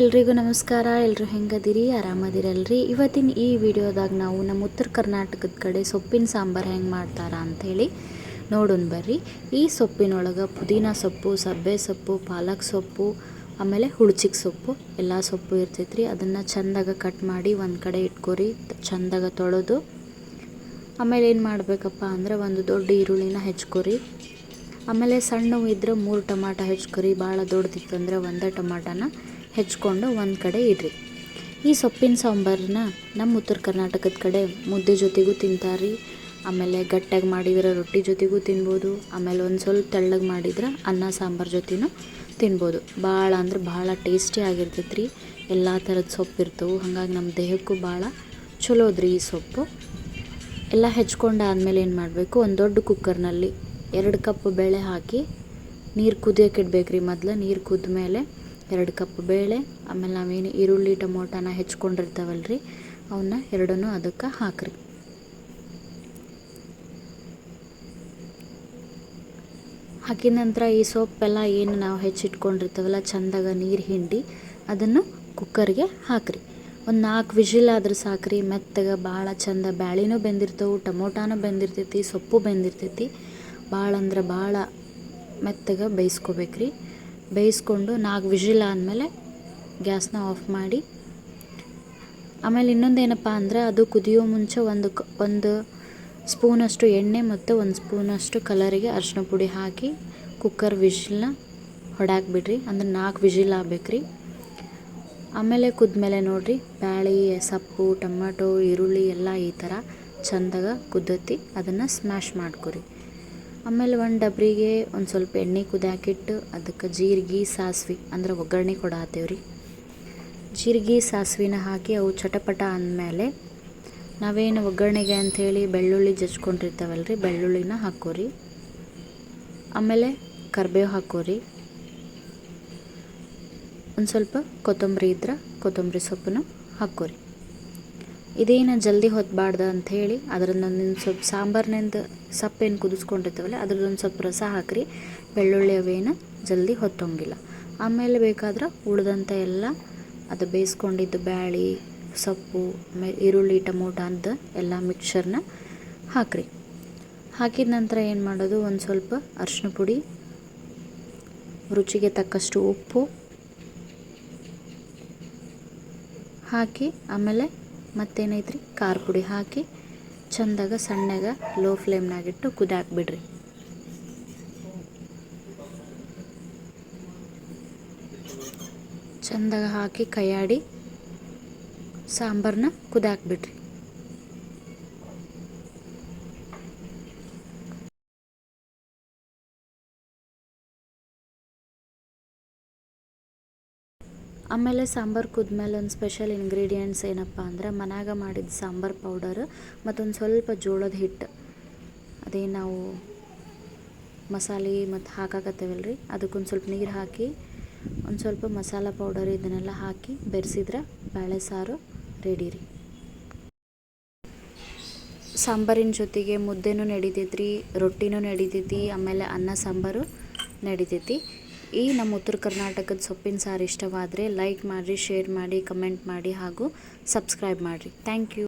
ಎಲ್ರಿಗೂ ನಮಸ್ಕಾರ. ಎಲ್ಲರೂ ಹೆಂಗದಿರಿ? ಆರಾಮದಿರಲ್ರಿ? ಇವತ್ತಿನ ಈ ವಿಡಿಯೋದಾಗ ನಾವು ನಮ್ಮ ಉತ್ತರ ಕರ್ನಾಟಕದ ಕಡೆ ಸೊಪ್ಪಿನ ಸಾಂಬಾರು ಹೆಂಗೆ ಮಾಡ್ತಾರ ಅಂಥೇಳಿ ನೋಡೋಣ ಬರ್ರಿ. ಈ ಸೊಪ್ಪಿನೊಳಗೆ ಪುದೀನ ಸೊಪ್ಪು, ಸಬ್ಬೆ ಸೊಪ್ಪು, ಪಾಲಕ್ ಸೊಪ್ಪು, ಆಮೇಲೆ ಹುಳಚಿಕ್ ಸೊಪ್ಪು ಎಲ್ಲ ಸೊಪ್ಪು ಇರ್ತೈತ್ರಿ. ಅದನ್ನು ಚಂದಾಗ ಕಟ್ ಮಾಡಿ ಒಂದು ಕಡೆ ಇಟ್ಕೊರಿ, ಚಂದಾಗ ತೊಳೆದು. ಆಮೇಲೆ ಏನು ಮಾಡಬೇಕಪ್ಪ ಅಂದ್ರೆ ಒಂದು ದೊಡ್ಡ ಈರುಳ್ಳಿನ ಹೆಚ್ಕೊರಿ. ಆಮೇಲೆ ಸಣ್ಣವು ಇದ್ರೆ ಮೂರು ಟಮಾಟ ಹೆಚ್ಕೊರಿ. ಭಾಳ ದೊಡ್ಡದಿತ್ತಂದ್ರೆ ಒಂದೇ ಟಮಾಟನ ಹೆಚ್ಕೊಂಡು ಒಂದು ಕಡೆ ಇಡ್ರಿ. ಈ ಸೊಪ್ಪಿನ ಸಾಂಬಾರನ್ನ ನಮ್ಮ ಉತ್ತರ ಕರ್ನಾಟಕದ ಕಡೆ ಮುದ್ದೆ ಜೊತೆಗೂ ತಿಂತಾರೆ ಆಮೇಲೆ ಗಟ್ಟಿಯಾಗಿ ಮಾಡಿದ್ರೆ ರೊಟ್ಟಿ ಜೊತೆಗೂ ತಿನ್ಬೋದು. ಆಮೇಲೆ ಒಂದು ಸ್ವಲ್ಪ ತೆಳ್ಳಗೆ ಮಾಡಿದ್ರೆ ಅನ್ನ, ಸಾಂಬಾರು ಜೊತೆನೂ ತಿನ್ಬೋದು. ಭಾಳ ಅಂದ್ರೆ ಭಾಳ ಟೇಸ್ಟಿ ಆಗಿರ್ತೈತೆ ರೀ ಎಲ್ಲ ಥರದ ಸೊಪ್ಪು ಇರ್ತವೆ. ಹಾಗಾಗಿ ನಮ್ಮ ದೇಹಕ್ಕೂ ಭಾಳ ಚಲೋದ್ರಿ ಈ ಸೊಪ್ಪು. ಎಲ್ಲ ಹೆಚ್ಕೊಂಡಾದ್ಮೇಲೆ ಏನು ಮಾಡಬೇಕು? ಒಂದು ದೊಡ್ಡ ಕುಕ್ಕರ್ನಲ್ಲಿ ಎರಡು ಕಪ್ ಬೇಳೆ ಹಾಕಿ ನೀರು ಕುದಿಯೋಕೆ ಇಡ್ಬೇಕು ರೀ ಮೊದಲು ನೀರು ಕುದ್ದ ಮೇಲೆ ಎರಡು ಕಪ್ ಬೇಳೆ, ಆಮೇಲೆ ನಾವೇನು ಈರುಳ್ಳಿ, ಟೊಮೊಟೊನ ಹೆಚ್ಕೊಂಡಿರ್ತಾವಲ್ಲ ರೀ ಅವನ್ನ ಎರಡನ್ನೂ ಅದಕ್ಕೆ ಹಾಕ್ರಿ. ಹಾಕಿದ ನಂತರ ಈ ಸೊಪ್ಪೆಲ್ಲ ಏನು ನಾವು ಹೆಚ್ಚಿಟ್ಕೊಂಡಿರ್ತೇವಲ್ಲ, ಚಂದಾಗ ನೀರು ಹಿಂಡಿ, ಅದನ್ನು ಕುಕ್ಕರ್ಗೆ ಹಾಕ್ರಿ. ಒಂದು ನಾಲ್ಕು ವಿಜಿಲ್ ಆದ್ರೆ ಸಾಕ್ರಿ, ಮೆತ್ತಗೆ ಭಾಳ ಚಂದ ಬ್ಯಾಳಿನೂ ಬೆಂದಿರ್ತವೆ, ಟೊಮೊಟಾನು ಬೆಂದಿರ್ತೈತಿ, ಸೊಪ್ಪು ಬೆಂದಿರ್ತೈತಿ ಭಾಳ ಅಂದ್ರೆ ಭಾಳ ಮೆತ್ತಗೆ ಬೇಯಿಸ್ಕೋಬೇಕ್ರಿ. ಬೇಯಿಸ್ಕೊಂಡು ನಾಲ್ಕು ವಿಷಿಲ್ ಆದಮೇಲೆ ಗ್ಯಾಸ್ನ ಆಫ್ ಮಾಡಿ. ಆಮೇಲೆ ಇನ್ನೊಂದು ಏನಪ್ಪ ಅಂದ್ರೆ ಅದು ಕುದಿಯೋ ಮುಂಚೆ ಒಂದು ಒಂದು ಸ್ಪೂನಷ್ಟು ಎಣ್ಣೆ ಮತ್ತು ಒಂದು ಸ್ಪೂನಷ್ಟು ಕಲರಿಗೆ ಅರಿಶಿನ ಪುಡಿ ಹಾಕಿ ಕುಕ್ಕರ್ ವಿಷಿಲ್ನ ಹೊಡಾಕ್ಬಿಡ್ರಿ ಅಂದ್ರೆ ನಾಲ್ಕು ವಿಷಿಲ್ ಆಗ್ಬೇಕ್ರಿ. ಆಮೇಲೆ ಕುದ್ಮೇಲೆ ನೋಡಿರಿ, ಬ್ಯಾಳಿ, ಸೊಪ್ಪು, ಟೊಮ್ಯಾಟೋ, ಈರುಳ್ಳಿ ಎಲ್ಲ ಈ ಥರ ಚಂದಾಗ ಕುದ್ದತ್ತಿ ಅದನ್ನು ಸ್ಮ್ಯಾಶ್ ಮಾಡ್ಕೊರಿ. ಆಮೇಲೆ ಒಂದು ಡಬ್ರಿಗೆ ಒಂದು ಸ್ವಲ್ಪ ಎಣ್ಣೆ ಕುದಿಯಾಕಿಟ್ಟು ಅದಕ್ಕೆ ಜೀರಿಗೆ, ಸಾಸ್ವಿ, ಅಂದ್ರೆ ಒಗ್ಗರಣೆ ಕೊಡತ್ತೇವ್ರಿ ಜೀರಿಗೆ, ಸಾಸ್ವಿನ ಹಾಕಿ ಅವು ಚಟಪಟ ಅಂದಮೇಲೆ ನಾವೇನು ಒಗ್ಗರಣೆಗೆ ಅಂಥೇಳಿ ಬೆಳ್ಳುಳ್ಳಿ ಜಜ್ಕೊಂಡಿರ್ತಾವಲ್ಲ ರೀ ಬೆಳ್ಳುಳ್ಳಿನ ಹಾಕೋರಿ. ಆಮೇಲೆ ಕರ್ಬೇವು ಹಾಕೋರಿ. ಒಂದು ಸ್ವಲ್ಪ ಕೊತ್ತಂಬರಿ ಇದ್ರೆ ಕೊತ್ತಂಬರಿ ಸೊಪ್ಪನ್ನು ಹಾಕೋರಿ. ಇದೇನು ಜಲ್ದಿ ಹೊತ್ಬಾರ್ದು ಅಂಥೇಳಿ ಅದರನ್ನೊಂದು ಸ್ವಲ್ಪ ಸಾಂಬಾರ್ನಿಂದ ಸಪ್ಪೇನು ಕುದಿಸ್ಕೊಂಡಿರ್ತೀವಲ್ಲ ಅದ್ರದ್ದೊಂದು ಸ್ವಲ್ಪ ರಸ ಹಾಕ್ರಿ, ಬೆಳ್ಳುಳ್ಳಿ ಅವೇನು ಜಲ್ದಿ ಹೊತ್ತೊಂಗಿಲ್ಲ. ಆಮೇಲೆ ಬೇಕಾದ್ರೆ ಉಳಿದಂಥ ಎಲ್ಲ ಅದು ಬೇಯಿಸ್ಕೊಂಡಿದ್ದು ಬ್ಯಾಳಿ, ಸೊಪ್ಪು ಆಮೇಲೆ ಈರುಳ್ಳಿ, ಟೊಮೊಟೊ ಅಂತ ಎಲ್ಲ ಮಿಕ್ಸರ್ನ ಹಾಕ್ರಿ. ಹಾಕಿದ ನಂತರ ಏನು ಮಾಡೋದು ಒಂದು ಸ್ವಲ್ಪ ಅರಿಶಿನ ಪುಡಿ, ರುಚಿಗೆ ತಕ್ಕಷ್ಟು ಉಪ್ಪು ಹಾಕಿ ಆಮೇಲೆ ಮತ್ತೇನೈತ್ರಿ? ಖಾರ ಪುಡಿ ಹಾಕಿ ಚಂದಾಗ ಸಣ್ಣಗ ಲೋ ಫ್ಲೇಮ್ನಾಗಿಟ್ಟು ಕುದಾಕ್ಬಿಡ್ರಿ. ಚಂದಾಗ ಹಾಕಿ ಕೈಯಾಡಿ ಸಾಂಬಾರನ್ನ ಕುದಿಯಾಕ್ ಆಮೇಲೆ ಸಾಂಬಾರು ಕುದ್ಮೇಲೆ ಒಂದು ಸ್ಪೆಷಲ್ ಇಂಗ್ರೀಡಿಯೆಂಟ್ಸ್ ಏನಪ್ಪ ಅಂದ್ರೆ ಮನ್ಯಾಗ ಮಾಡಿದ ಸಾಂಬಾರು ಪೌಡರ್ ಮತ್ತೊಂದು ಸ್ವಲ್ಪ ಜೋಳದ ಹಿಟ್ಟು. ಅದೇ ನಾವು ಮಸಾಲೆ ಮತ್ತು ಹಾಕಾಕತ್ತೇವಲ್ಲ ರೀ ಅದಕ್ಕೊಂದು ಸ್ವಲ್ಪ ನೀರು ಹಾಕಿ, ಒಂದು ಸ್ವಲ್ಪ ಮಸಾಲ ಪೌಡರ್ ಇದನ್ನೆಲ್ಲ ಹಾಕಿ ಬೆರೆಸಿದ್ರೆ ಬೇಳೆ ಸಾರು ರೆಡಿ ರೀ. ಸಾಂಬಾರಿನ ಜೊತೆಗೆ ಮುದ್ದೆನೂ ನಡಿತೈತಿ ರೊಟ್ಟಿನೂ ನಡಿತೈತಿ, ಆಮೇಲೆ ಅನ್ನ ಸಾಂಬಾರು ನಡಿತೈತಿ. ಈ ನಮ್ಮ ಉತ್ತರ ಕರ್ನಾಟಕದ ಸೊಪ್ಪಿನ ಸಾರು ಇಷ್ಟವಾದರೆ ಲೈಕ್ ಮಾಡಿ ಶೇರ್ ಮಾಡಿ ಕಮೆಂಟ್ ಮಾಡಿ ಹಾಗೂ ಸಬ್ಸ್ಕ್ರೈಬ್ ಮಾಡಿರಿ. Thank you